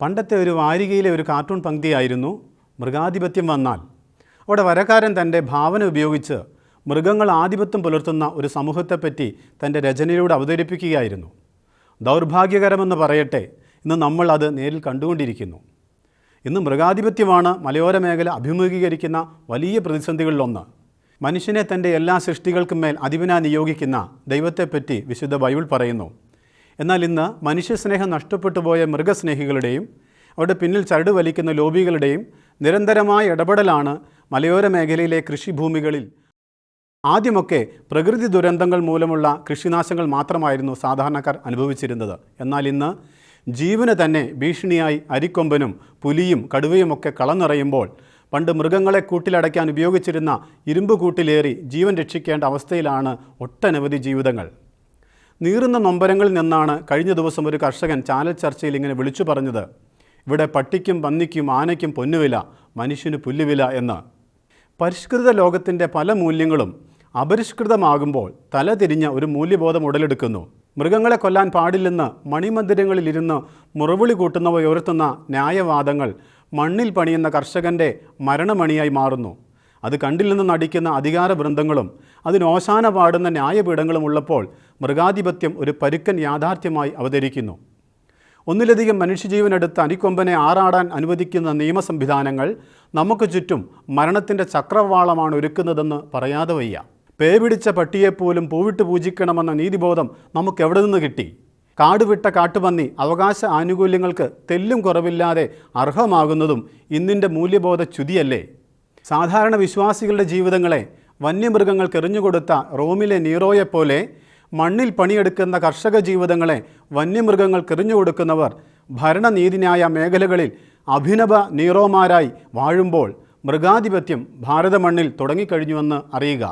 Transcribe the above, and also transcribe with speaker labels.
Speaker 1: പണ്ടത്തെ ഒരു വാരികയിലെ ഒരു കാർട്ടൂൺ പങ്ക്തിയായിരുന്നു മൃഗാധിപത്യം വന്നാൽ. അവിടെ വരക്കാരൻ തന്റെ ഭാവന ഉപയോഗിച്ച് മൃഗങ്ങൾ ആധിപത്യം പുലർത്തുന്ന ഒരു സമൂഹത്തെപ്പറ്റി തന്റെ രചനയിലൂടെ അവതരിപ്പിക്കുകയായിരുന്നു. ദൗർഭാഗ്യകരമെന്ന് പറയട്ടെ ഇന്ന് നമ്മൾ അത് നേരിൽ കണ്ടുകൊണ്ടിരിക്കുന്നു. ഇന്ന് മൃഗാധിപത്യമാണ് മലയോര മേഖല അഭിമുഖീകരിക്കുന്ന വലിയ പ്രതിസന്ധികളിലൊന്ന്. മനുഷ്യനെ തന്റെ എല്ലാ സൃഷ്ടികൾക്കും മേൽ അധിപനാ നിയോഗിക്കുന്ന ദൈവത്തെപ്പറ്റി വിശുദ്ധ ബൈബിൾ പറയുന്നു. എന്നാൽ ഇന്ന് മനുഷ്യസ്നേഹം നഷ്ടപ്പെട്ടു പോയ മൃഗസ്നേഹികളുടെയും അവരുടെ പിന്നിൽ ചരട് വലിക്കുന്ന ലോബികളുടെയും നിരന്തരമായ ഇടപെടലാണ് മലയോര മേഖലയിലെ കൃഷിഭൂമികളിൽ. ആദ്യമൊക്കെ പ്രകൃതി ദുരന്തങ്ങൾ മൂലമുള്ള കൃഷിനാശങ്ങൾ മാത്രമായിരുന്നു സാധാരണക്കാർ അനുഭവിച്ചിരുന്നത്. എന്നാൽ ഇന്ന് ജീവന് തന്നെ ഭീഷണിയായി അരിക്കൊമ്പനും പുലിയും കടുവയുമൊക്കെ കളന്നിറയുമ്പോൾ പണ്ട് മൃഗങ്ങളെ കൂട്ടിലടയ്ക്കാൻ ഉപയോഗിച്ചിരുന്ന ഇരുമ്പ് കൂട്ടിലേറി ജീവൻ രക്ഷിക്കേണ്ട അവസ്ഥയിലാണ് ഒട്ടനവധി ജീവിതങ്ങൾ. നീറുന്ന നൊമ്പരങ്ങളിൽ നിന്നാണ് കഴിഞ്ഞ ദിവസം ഒരു കർഷകൻ ചാനൽ ചർച്ചയിൽ ഇങ്ങനെ വിളിച്ചു പറഞ്ഞത്. ഇവിടെ പട്ടിക്കും പന്നിക്കും ആനയ്ക്കും പൊന്നുവില മനുഷ്യന് പുല്ലുവില എന്ന്. പരിഷ്കൃത ലോകത്തിന്റെ പല മൂല്യങ്ങളും അപരിഷ്കൃതമാകുമ്പോൾ തലതിരിഞ്ഞ ഒരു മൂല്യബോധം ഉടലെടുക്കുന്നു. മൃഗങ്ങളെ കൊല്ലാൻ പാടില്ലെന്ന് മണിമന്ദിരങ്ങളിലിരുന്ന് മുറവിളി കൂട്ടുന്നവ ഉയർത്തുന്ന ന്യായവാദങ്ങൾ മണ്ണിൽ പണിയുന്ന കർഷകന്റെ മരണമണിയായി മാറുന്നു. അത് കണ്ടില്ലെന്ന് നടിക്കുന്ന അധികാര വൃന്ദങ്ങളും അതിനോശാന പാടുന്ന ന്യായപീഠങ്ങളും ഉള്ളപ്പോൾ മൃഗാധിപത്യം ഒരു പരുക്കൻ യാഥാർത്ഥ്യമായി അവതരിക്കുന്നു. ഒന്നിലധികം മനുഷ്യജീവനെടുത്ത് അനിക്കൊമ്പനെ ആറാടാൻ അനുവദിക്കുന്ന നിയമ സംവിധാനങ്ങൾ നമുക്ക് ചുറ്റും മരണത്തിന്റെ ചക്രവാളമാണ് ഒരുക്കുന്നതെന്ന് പറയാതെ വയ്യ. പേ പിടിച്ച പട്ടിയെപ്പോലും പൂവിട്ട് പൂജിക്കണമെന്ന നീതിബോധം നമുക്ക് എവിടെ നിന്ന് കിട്ടി? കാടുവിട്ട കാട്ടുപന്നി അവകാശ ആനുകൂല്യങ്ങൾക്ക് തെല്ലും കുറവില്ലാതെ അർഹമാകുന്നതും ഇന്നിന്റെ മൂല്യബോധ ച്യുതിയല്ലേ സാധാരണ വിശ്വാസികളുടെ ജീവിതങ്ങളെ വന്യമൃഗങ്ങൾക്ക് എറിഞ്ഞുകൊടുത്ത റോമിലെ നീറോയെപ്പോലെ മണ്ണിൽ പണിയെടുക്കുന്ന കർഷക ജീവിതങ്ങളെ വന്യമൃഗങ്ങൾക്ക് എറിഞ്ഞുകൊടുക്കുന്നവർ ഭരണനീതിന്യായ മേഖലകളിൽ അഭിനവ നീറോമാരായി വാഴുമ്പോൾ മൃഗാധിപത്യം ഭാരതമണ്ണിൽ തുടങ്ങിക്കഴിഞ്ഞുവെന്ന് അറിയുക.